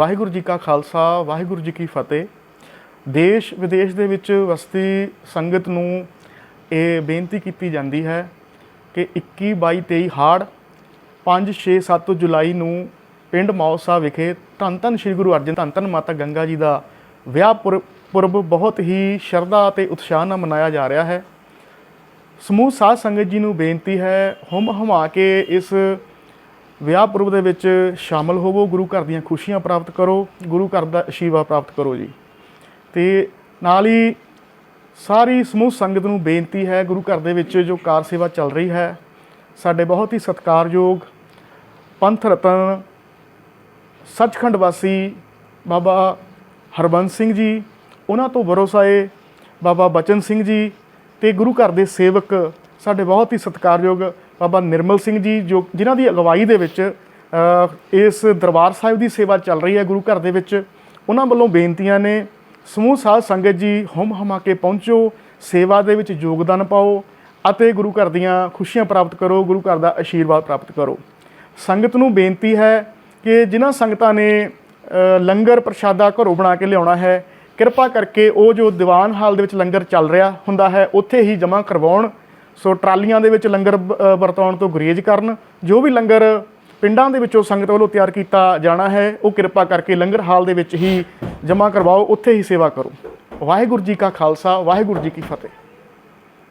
ਵਾਹਿਗੁਰੂ ਜੀ ਕਾ ਖਾਲਸਾ, ਵਾਹਿਗੁਰੂ ਜੀ ਕੀ ਫਤਿਹ। ਦੇਸ਼ ਵਿਦੇਸ਼ ਦੇ ਵਿੱਚ ਵਸਦੀ ਸੰਗਤ ਨੂੰ ਇਹ ਬੇਨਤੀ ਕੀਤੀ ਜਾਂਦੀ ਹੈ ਕਿ 21 22 23 ਹਾੜ 5 6 7 ਜੁਲਾਈ ਨੂੰ ਪਿੰਡ ਮੌਸਾ ਵਿਖੇ ਧੰਨ ਧੰਨ ਸ੍ਰੀ ਗੁਰੂ ਅਰਜਨ, ਧੰਨ ਧੰਨ ਮਾਤਾ ਗੰਗਾ ਜੀ ਦਾ ਵਿਆਹ ਪੁਰ- ਪੁਰਬ ਬਹੁਤ ਹੀ ਸ਼ਰਧਾ ਅਤੇ ਉਤਸ਼ਾਹ ਨਾਲ ਮਨਾਇਆ ਜਾ ਰਿਹਾ ਹੈ। ਸਮੂਹ ਸਾਧ ਸੰਗਤ ਜੀ ਨੂੰ ਬੇਨਤੀ ਹੈ ਹੁਮ ਹਮਾ ਕੇ ਇਸ ਵਿਆਹ ਪੁਰਬ ਦੇ ਵਿੱਚ ਸ਼ਾਮਲ ਹੋਵੋ, ਗੁਰੂ ਘਰ ਦੀਆਂ ਖੁਸ਼ੀਆਂ ਪ੍ਰਾਪਤ ਕਰੋ, ਗੁਰੂ ਘਰ ਦਾ ਅਸ਼ੀਰਵਾਦ ਪ੍ਰਾਪਤ ਕਰੋ ਜੀ। ਤੇ ਨਾਲ ਹੀ ਸਾਰੀ ਸਮੂਹ ਸੰਗਤ ਨੂੰ ਬੇਨਤੀ ਹੈ, ਗੁਰੂ ਘਰ ਦੇ ਵਿੱਚ ਜੋ ਕਾਰ ਸੇਵਾ ਚੱਲ ਰਹੀ ਹੈ, ਸਾਡੇ ਬਹੁਤ ਹੀ ਸਤਿਕਾਰਯੋਗ ਪੰਥ ਰਤਨ ਸੱਚਖੰਡ ਵਾਸੀ ਬਾਬਾ ਹਰਬੰਸ ਸਿੰਘ ਜੀ, ਉਹਨਾਂ ਤੋਂ ਭਰੋਸਾਏ ਬਾਬਾ ਬਚਨ ਸਿੰਘ ਜੀ ਤੇ ਗੁਰੂ ਘਰ ਦੇ ਸੇਵਕ ਸਾਡੇ ਬਹੁਤ ਹੀ ਸਤਿਕਾਰਯੋਗ ਬਾਬਾ ਨਿਰਮਲ ਸਿੰਘ ਜੀ, ਜੋ ਜਿਨ੍ਹਾਂ ਦੀ ਅਗਵਾਈ ਦੇ ਵਿੱਚ ਇਸ ਦਰਬਾਰ ਸਾਹਿਬ ਦੀ ਸੇਵਾ ਚੱਲ ਰਹੀ ਹੈ, ਗੁਰੂ ਘਰ ਦੇ ਵਿੱਚ, ਉਹਨਾਂ ਵੱਲੋਂ ਬੇਨਤੀਆਂ ਨੇ, ਸਮੂਹ ਸਾਧ ਸੰਗਤ ਜੀ, ਹੁਮ ਹਮਾ ਕੇ ਪਹੁੰਚੋ, ਸੇਵਾ ਦੇ ਵਿੱਚ ਯੋਗਦਾਨ ਪਾਓ ਅਤੇ ਗੁਰੂ ਘਰ ਦੀਆਂ ਖੁਸ਼ੀਆਂ ਪ੍ਰਾਪਤ ਕਰੋ, ਗੁਰੂ ਘਰ ਦਾ ਆਸ਼ੀਰਵਾਦ ਪ੍ਰਾਪਤ ਕਰੋ। ਸੰਗਤ ਨੂੰ ਬੇਨਤੀ ਹੈ ਕਿ ਜਿਨ੍ਹਾਂ ਸੰਗਤਾਂ ਨੇ ਲੰਗਰ ਪ੍ਰਸ਼ਾਦਾ ਘਰੋਂ ਬਣਾ ਕੇ ਲਿਆਉਣਾ ਹੈ, ਕਿਰਪਾ ਕਰਕੇ ਉਹ ਜੋ ਦੀਵਾਨ ਹਾਲ ਦੇ ਵਿੱਚ ਲੰਗਰ ਚੱਲ ਰਿਹਾ ਹੁੰਦਾ ਹੈ, ਉੱਥੇ ਹੀ ਜਮ੍ਹਾਂ ਕਰਵਾਉਣ। ਸੋ ਟਰਾਲੀਆਂ ਦੇ ਵਿੱਚ ਲੰਗਰ ਵਰਤਾਉਣ ਤੋਂ ਗੁਰੇਜ਼ ਕਰਨ, ਜੋ ਵੀ ਲੰਗਰ ਪਿੰਡਾਂ ਦੇ ਵਿੱਚੋਂ ਸੰਗਤ ਵੱਲੋਂ ਤਿਆਰ ਕੀਤਾ ਜਾਣਾ ਹੈ, ਉਹ ਕਿਰਪਾ ਕਰਕੇ ਲੰਗਰ ਹਾਲ ਦੇ ਵਿੱਚ ਹੀ ਜਮ੍ਹਾਂ ਕਰਵਾਓ, ਉੱਥੇ ਹੀ ਸੇਵਾ ਕਰੋ। ਵਾਹਿਗੁਰੂ ਜੀ ਕਾ ਖਾਲਸਾ, ਵਾਹਿਗੁਰੂ ਜੀ ਕੀ ਫਤਿਹ।